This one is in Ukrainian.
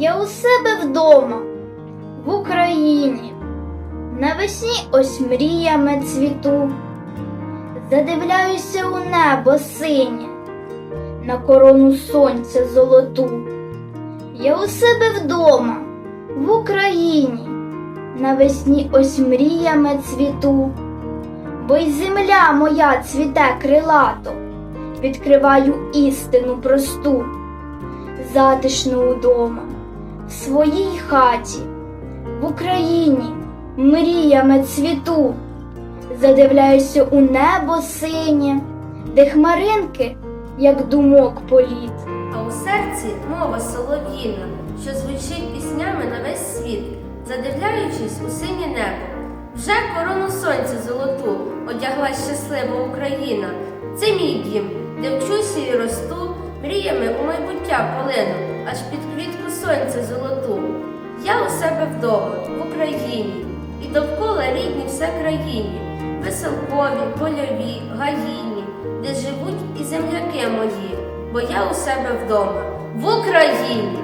Я у себе вдома, в Україні, навесні ось мріями цвіту, задивляюся у небо синє, на корону сонця золоту. Я у себе вдома, в Україні, навесні ось мріями цвіту, бо й земля моя цвіте крилато, відкриваю істину просту, затишно удома, в своїй хаті, в Україні, мріями цвіту, задивляюся у небо синє, де хмаринки, як думок політ. А у серці мова солов'їна, що звучить піснями на весь світ, задивляючись у синє небо. Вже корону сонця золоту одягла щаслива Україна. Це мій дім, де вчуся і росту, мріями у майбуття полину, аж під сонця золоту. Я у себе вдома, в Україні, і довкола рідні все країні, веселкові, польові, гаїні, де живуть і земляки мої, бо я у себе вдома, в Україні.